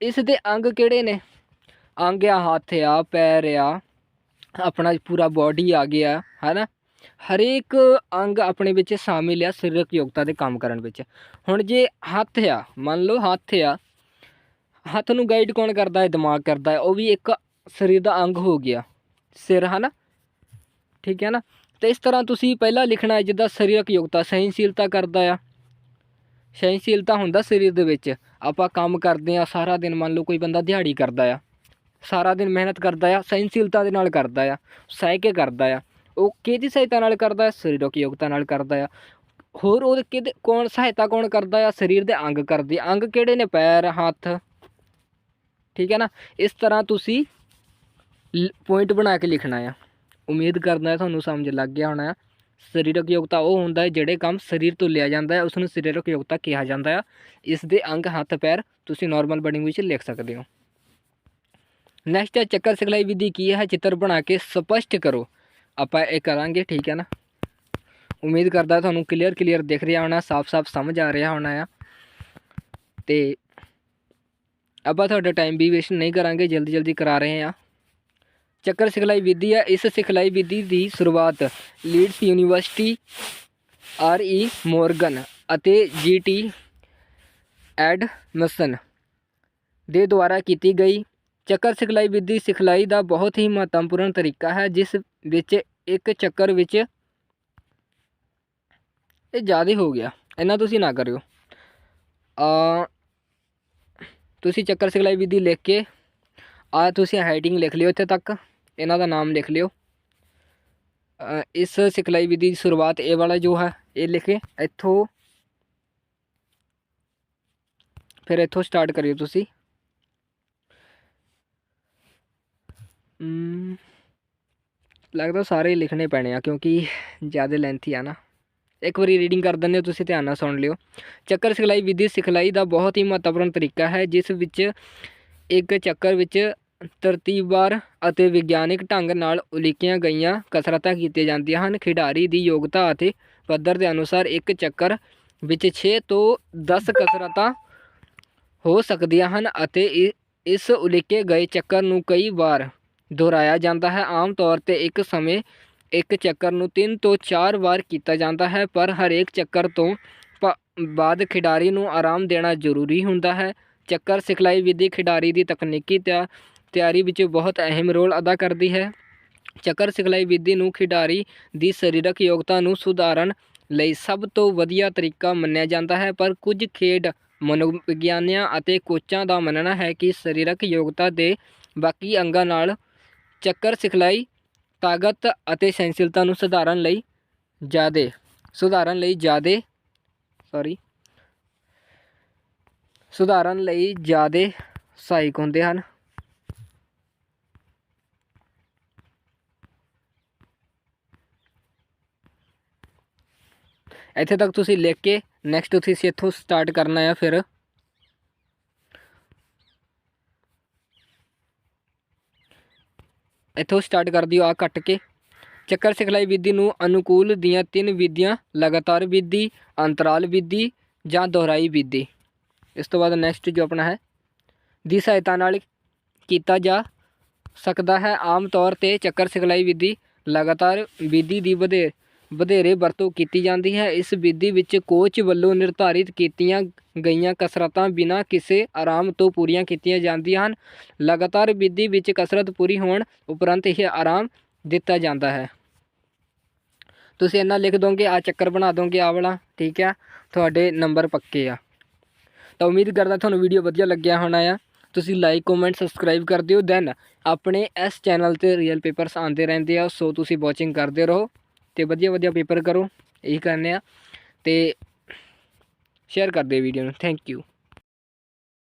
Speaker 1: ਇਸ ਦੇ ਅੰਗ ਕਿਹੜੇ ਨੇ? ਅੰਗ ਆ ਹੱਥ ਆ, ਪੈਰ ਆ, ਆਪਣਾ ਪੂਰਾ ਬਾਡੀ ਆ ਗਿਆ, ਹੈਨਾ? ਹਰੇਕ ਅੰਗ ਆਪਣੇ ਵਿੱਚ ਸ਼ਾਮਿਲ ਆ ਸਰੀਰਕ ਯੋਗਤਾ ਦੇ ਕੰਮ ਕਰਨ ਵਿੱਚ। ਹੁਣ ਜੇ ਹੱਥ ਆ, ਮੰਨ ਲਓ ਹੱਥ ਆ, ਹੱਥ ਨੂੰ ਗਾਈਡ ਕੌਣ ਕਰਦਾ ਹੈ? ਦਿਮਾਗ ਕਰਦਾ ਹੈ। ਉਹ ਵੀ ਇੱਕ ਸਰੀਰ ਦਾ ਅੰਗ ਹੋ ਗਿਆ, ਸਿਰ, ਹਨਾ? ਠੀਕ ਹੈ ਨਾ? ਤੇ ਇਸ ਤਰ੍ਹਾਂ ਤੁਸੀਂ ਪਹਿਲਾਂ ਲਿਖਣਾ ਹੈ ਜਿੱਦਾਂ ਸਰੀਰਕ ਯੋਗਤਾ ਸਹਿਨਸ਼ੀਲਤਾ ਕਰਦਾ ਆ। ਸਹਿਨਸ਼ੀਲਤਾ ਹੁੰਦਾ ਸਰੀਰ ਦੇ ਵਿੱਚ। ਆਪਾਂ ਕੰਮ ਕਰਦੇ ਆ ਸਾਰਾ ਦਿਨ ਮੰਨ ਲਓ ਕੋਈ ਬੰਦਾ ਦਿਹਾੜੀ ਕਰਦਾ ਆ। ਸਾਰਾ ਦਿਨ ਮਿਹਨਤ ਕਰਦਾ ਆ ਸਹਿਨਸ਼ੀਲਤਾ ਦੇ ਨਾਲ ਕਰਦਾ ਆ, ਸਹਿ ਕੇ ਕਰਦਾ ਆ। ਉਹ ਕਿਹਦੀ ਸਹਾਇਤਾ ਨਾਲ ਕਰਦਾ ਹੈ ਸਰੀਰਕ ਯੋਗਤਾ ਨਾਲ ਕਰਦਾ ਆ। ਹੋਰ ਉਹ ਕਿਹਦੇ, ਕੌਣ ਸਹਾਇਤਾ ਕੌਣ ਕਰਦਾ ਆ? ਸਰੀਰ ਦੇ ਅੰਗ ਕਰਦੇ ਅੰਗ ਕਿਹੜੇ ਨੇ? ਪੈਰ, ਹੱਥ। ਠੀਕ ਹੈ ਨਾ? ਇਸ ਤਰ੍ਹਾਂ ਤੁਸੀਂ ਪੁਆਇੰਟ ਬਣਾ ਕੇ ਲਿਖਣਾ ਆ। ਉਮੀਦ ਕਰਦਾ ਤੁਹਾਨੂੰ ਸਮਝ ਲੱਗ ਗਿਆ ਹੋਣਾ ਆ। ਸਰੀਰਕ ਯੋਗਤਾ ਉਹ ਹੁੰਦਾ ਹੈ ਜਿਹੜੇ ਕੰਮ ਸਰੀਰ ਤੋਂ ਲਿਆ ਜਾਂਦਾ ਹੈ ਉਸ ਨੂੰ ਸਰੀਰਕ ਯੋਗਤਾ ਕਿਹਾ ਜਾਂਦਾ ਆ। ਇਸ ਦੇ ਅੰਗ, ਹੱਥ, ਪੈਰ ਤੁਸੀਂ ਨਾਰਮਲ ਵਰਡਿੰਗ ਵਿੱਚ ਲਿਖ ਸਕਦੇ ਹੋ। ਨੈਕਸਟ ਹੈ ਚੱਕਰ ਸਿਖਲਾਈ ਵਿਧੀ ਕੀ ਹੈ ਚਿੱਤਰ ਬਣਾ ਕੇ ਸਪਸ਼ਟ ਕਰੋ। ਆਪਾਂ ਇਹ ਕਰਾਂਗੇ, ਠੀਕ ਹੈ ਨਾ? ਉਮੀਦ ਕਰਦਾ ਤੁਹਾਨੂੰ ਕਲੀਅਰ ਕਲੀਅਰ ਦਿਖ ਰਿਹਾ ਹੋਣਾ ਸਾਫ਼-ਸਾਫ਼ ਸਮਝ ਆ ਰਿਹਾ ਹੋਣਾ ਆ। ਤੇ ਆਪਾਂ ਤੁਹਾਡਾ ਟਾਈਮ ਵੀ ਵੇਸਟ ਨਹੀਂ ਕਰਾਂਗੇ, ਜਲਦੀ ਜਲਦੀ ਕਰਾ ਰਹੇ ਹਾਂ ਚੱਕਰ ਸਿਖਲਾਈ ਵਿਧੀ ਹੈ ਇਸ ਸਿਖਲਾਈ ਵਿਧੀ ਦੀ ਸ਼ੁਰੂਆਤ Leeds university R E Morgan ਅਤੇ ਜੀ ਟੀ ਐਡਮਸਨ ਦੇ ਦੁਆਰਾ ਕੀਤੀ ਗਈ। ਚੱਕਰ ਸਿਖਲਾਈ ਵਿਧੀ ਸਿਖਲਾਈ ਦਾ ਬਹੁਤ ਹੀ ਮਹੱਤਵਪੂਰਨ ਤਰੀਕਾ ਹੈ, ਜਿਸ ਵਿੱਚ ਇੱਕ ਚੱਕਰ ਵਿੱਚ ਇਹ ਜ਼ਿਆਦਾ ਹੋ ਗਿਆ। ਇੰਨਾ ਤੁਸੀਂ ਨਾ ਕਰਿਓ। ਆ, ਤੁਸੀਂ ਚੱਕਰ ਸਿਖਲਾਈ ਵਿਧੀ ਲਿਖ ਕੇ, ਆ ਤੁਸੀਂ ਹੈਡਿੰਗ ਲਿਖ ਲਿਓ ਇੱਥੇ ਤੱਕ, ਇਹਨਾਂ ਦਾ ਨਾਮ ਲਿਖ ਲਿਓ। ਇਸ ਸਿਖਲਾਈ ਵਿਧੀ ਦੀ ਸ਼ੁਰੂਆਤ ਇਹ ਵਾਲਾ ਜੋ ਹੈ, ਇਹ ਲਿਖੇ, ਇੱਥੋਂ, ਫਿਰ ਇੱਥੋਂ ਸਟਾਰਟ ਕਰਿਓ ਤੁਸੀਂ। ਲੱਗਦਾ ਸਾਰੇ ਹੀ ਲਿਖਣੇ ਪੈਣੇ ਆ, ਕਿਉਂਕਿ ਜ਼ਿਆਦਾ ਲੈਂਥੀ ਆ ਨਾ। ਇੱਕ ਵਾਰੀ ਰੀਡਿੰਗ ਕਰ ਦਿੰਦੇ ਹੋ, ਤੁਸੀਂ ਧਿਆਨ ਨਾਲ ਸੁਣ ਲਿਓ। ਚੱਕਰ ਸਿਖਲਾਈ ਵਿਧੀ ਸਿਖਲਾਈ ਦਾ ਬਹੁਤ ਹੀ ਮਹੱਤਵਪੂਰਨ ਤਰੀਕਾ ਹੈ, ਜਿਸ ਵਿੱਚ ਇੱਕ ਚੱਕਰ ਵਿੱਚ ਤਰਤੀਬਵਾਰ ਅਤੇ ਵਿਗਿਆਨਿਕ ਢੰਗ ਨਾਲ ਉਲੀਕੀਆਂ ਗਈਆਂ ਕਸਰਤਾਂ ਕੀਤੀਆਂ ਜਾਂਦੀਆਂ ਹਨ। ਖਿਡਾਰੀ ਦੀ ਯੋਗਤਾ ਅਤੇ ਪੱਧਰ ਦੇ ਅਨੁਸਾਰ ਇੱਕ ਚੱਕਰ ਵਿੱਚ 6 ਤੋਂ 10 ਕਸਰਤਾਂ ਹੋ ਸਕਦੀਆਂ ਹਨ ਅਤੇ ਇ- ਇਸ ਉਲੀਕੇ ਗਏ ਚੱਕਰ ਨੂੰ ਕਈ ਵਾਰ ਦੁਹਰਾਇਆ ਜਾਂਦਾ ਹੈ। ਆਮ ਤੌਰ ਤੇ ਇੱਕ ਸਮੇਂ ਇੱਕ ਚੱਕਰ ਨੂੰ 3 ਤੋਂ 4 ਵਾਰ ਕੀਤਾ ਜਾਂਦਾ ਹੈ, ਪਰ ਹਰੇਕ ਚੱਕਰ ਤੋਂ ਪ- ਬਾਅਦ ਖਿਡਾਰੀ ਨੂੰ ਆਰਾਮ ਦੇਣਾ ਜ਼ਰੂਰੀ ਹੁੰਦਾ ਹੈ। ਚੱਕਰ ਸਿਖਲਾਈ ਵਿਧੀ ਖਿਡਾਰੀ ਦੀ ਤਕਨੀਕੀ ਤਿਆ, ਤਿਆਰੀ ਵਿੱਚ ਬਹੁਤ ਅਹਿਮ ਰੋਲ ਅਦਾ ਕਰਦੀ ਹੈ। ਚੱਕਰ ਸਿਖਲਾਈ ਵਿਧੀ ਨੂੰ ਖਿਡਾਰੀ ਦੀ ਸਰੀਰਕ ਯੋਗਤਾ ਨੂੰ ਸੁਧਾਰਨ ਲਈ ਸਭ ਤੋਂ ਵਧੀਆ ਤਰੀਕਾ ਮੰਨਿਆ ਜਾਂਦਾ ਹੈ, ਪਰ ਕੁਝ ਖੇਡ ਮਨੋਵਿਗਿਆਨੀਆਂ ਅਤੇ ਕੋਚਾਂ ਦਾ ਮੰਨਣਾ ਹੈ ਕਿ ਸਰੀਰਕ ਯੋਗਤਾ ਦੇ ਬਾਕੀ ਅੰਗਾਂ ਨਾਲ ਚੱਕਰ ਸਿਖਲਾਈ, ਤਾਕਤ ਅਤੇ ਸਹਿਣਸ਼ੀਲਤਾ ਨੂੰ ਸੁਧਾਰਨ ਲਈ ਜ਼ਿਆਦੇ, ਸੁਧਾਰਨ ਲਈ ਜ਼ਿਆਦੇ ਸੌਰੀ ਸੁਧਾਰਨ ਲਈ ਜ਼ਿਆਦੇ ਸਹਾਇਕ ਹੁੰਦੇ ਹਨ। ਇੱਥੇ ਤੱਕ ਤੁਸੀਂ ਲਿਖ ਕੇ ਨੈਕਸਟ ਤੁਸੀਂ ਇੱਥੋਂ ਸਟਾਰਟ ਕਰਨਾ ਆ ਫਿਰ। ਇੱਥੋਂ ਸਟਾਰਟ ਕਰ ਦਿਓ ਆ ਕੱਟ ਕੇ। ਚੱਕਰ ਸਿਖਲਾਈ ਵਿਧੀ ਨੂੰ ਅਨੁਕੂਲ ਦੀਆਂ ਤਿੰਨ ਵਿਧੀਆਂ, ਲਗਾਤਾਰ ਵਿਧੀ, ਅੰਤਰਾਲ ਵਿਧੀ ਜਾਂ ਦੁਹਰਾਈ ਵਿਧੀ। ਇਸ ਤੋਂ ਬਾਅਦ ਨੈਕਸਟ ਜੋ ਆਪਣਾ ਹੈ, ਦੀ ਸਹਾਇਤਾ ਨਾਲ ਕੀਤਾ ਜਾ ਸਕਦਾ ਹੈ। ਆਮ ਤੌਰ ਤੇ ਚੱਕਰ ਸਿਖਲਾਈ ਵਿਧੀ ਲਗਾਤਾਰ ਵਿਧੀ ਦੀ ਵਧੇ ਵਧੇਰੇ ਵਰਤੋਂ ਕੀਤੀ ਜਾਂਦੀ ਹੈ। ਇਸ ਵਿਧੀ ਵਿੱਚ ਕੋਚ ਵੱਲੋਂ ਨਿਰਧਾਰਿਤ ਕੀਤੀਆਂ ਗਈਆਂ ਕਸਰਤਾਂ ਬਿਨਾਂ ਕਿਸੇ ਆਰਾਮ ਤੋਂ ਪੂਰੀਆਂ ਕੀਤੀਆਂ ਜਾਂਦੀਆਂ ਹਨ। ਲਗਾਤਾਰ ਵਿਧੀ ਵਿੱਚ ਕਸਰਤ ਪੂਰੀ ਹੋਣ ਉਪਰੰਤ ਇਹ ਆਰਾਮ ਦਿੱਤਾ ਜਾਂਦਾ ਹੈ। ਤੁਸੀਂ ਇਹਨਾਂ ਲਿਖ ਦੋਗੇ ਆ ਚੱਕਰ ਬਣਾ ਦੋਗੇ ਆ ਵਾਲਾ, ਠੀਕ ਆ ਤੁਹਾਡੇ ਨੰਬਰ ਪੱਕੇ ਆ। ਤਾਂ ਉਮੀਦ ਕਰਦਾ ਤੁਹਾਨੂੰ ਵੀਡੀਓ ਵਧੀਆ ਲੱਗਿਆ ਹੋਣਾ ਆ। ਤੁਸੀਂ ਲਾਈਕ ਕਮੈਂਟ ਸਬਸਕ੍ਰਾਈਬ ਕਰ ਦਿਓ। ਦੈਨ ਆਪਣੇ ਇਸ ਚੈਨਲ ਤੇ ਰੀਅਲ ਪੇਪਰਸ ਆਉਂਦੇ ਰਹਿੰਦੇ ਆ। ਸੋ ਤੁਸੀਂ ਵਾਚਿੰਗ ਕਰਦੇ ਰਹੋ। ਤੇ ਵਧੀਆ ਵਧੀਆ ਪੇਪਰ ਕਰੋ, ਇਹੀ ਕਰਨੇ ਆ ਤੇ ਸ਼ੇਅਰ ਕਰਦੇ ਵੀਡੀਓ ਨੂੰ ਥੈਂਕ ਯੂ